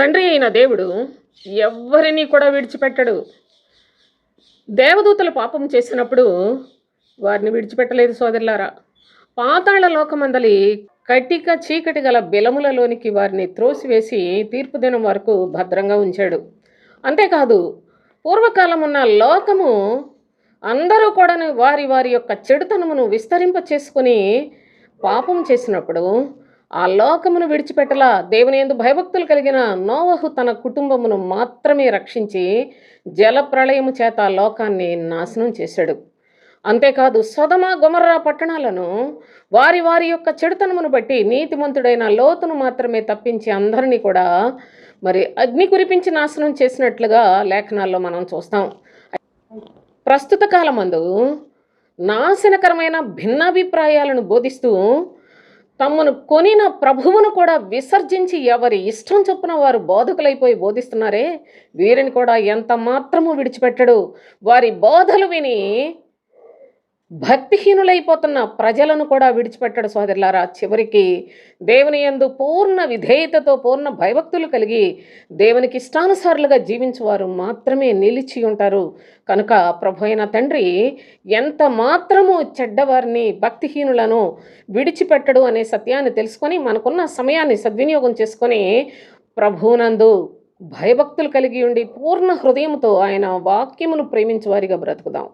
తండ్రి అయిన దేవుడు ఎవ్వరినీ కూడా విడిచిపెట్టడు. దేవదూతలు పాపం చేసినప్పుడు వారిని విడిచిపెట్టలేదు సోదరులారా. పాతాళ లోకమందలి కటిక చీకటి గల బిలములలోనికి వారిని త్రోసివేసి తీర్పు దినం వరకు భద్రంగా ఉంచాడు. అంతేకాదు పూర్వకాలం ఉన్న లోకము అందరూ కూడా వారి వారి యొక్క చెడుతనమును విస్తరింప చేసుకుని పాపం చేసినప్పుడు ఆ లోకమును విడిచిపెట్టలా దేవుని ఎందు భయభక్తులు కలిగిన నోవహు తన కుటుంబమును మాత్రమే రక్షించి జల ప్రళయము చేత లోకాన్ని నాశనం చేశాడు. అంతేకాదు సొదమ గుమర్రా పట్టణాలను వారి వారి యొక్క చెడుతనమును బట్టి నీతిమంతుడైన లోతును మాత్రమే తప్పించి అందరినీ కూడా మరి అగ్ని కురిపించి నాశనం చేసినట్లుగా లేఖనాల్లో మనం చూస్తాం. ప్రస్తుత కాలమందు నాశనకరమైన భిన్నాభిప్రాయాలను బోధిస్తూ తమను కొనిన ప్రభువును కూడా విసర్జించి ఎవరి ఇష్టం చొప్పున వారు బోధకులైపోయి బోధిస్తున్నారే? వీరిని కూడా ఎంత మాత్రము విడిచిపెట్టడు? వారి బోధలు విని భక్తిహీనులైపోతున్న ప్రజలను కూడా విడిచిపెట్టడు సోదరులారా. చివరికి దేవుని యందు పూర్ణ విధేయతతో పూర్ణ భయభక్తులు కలిగి దేవునికి ఇష్టానుసారులుగా జీవించేవారు మాత్రమే నిలిచి ఉంటారు. కనుక ప్రభు అయిన తండ్రి ఎంత మాత్రము చెడ్డవారిని భక్తిహీనులను విడిచిపెట్టడు అనే సత్యాన్ని తెలుసుకొని మనకున్న సమయాన్ని సద్వినియోగం చేసుకొని ప్రభువునందు భయభక్తులు కలిగి ఉండి పూర్ణ హృదయంతో ఆయన వాక్యమును ప్రేమించేవారిగా బ్రతుకుదాం.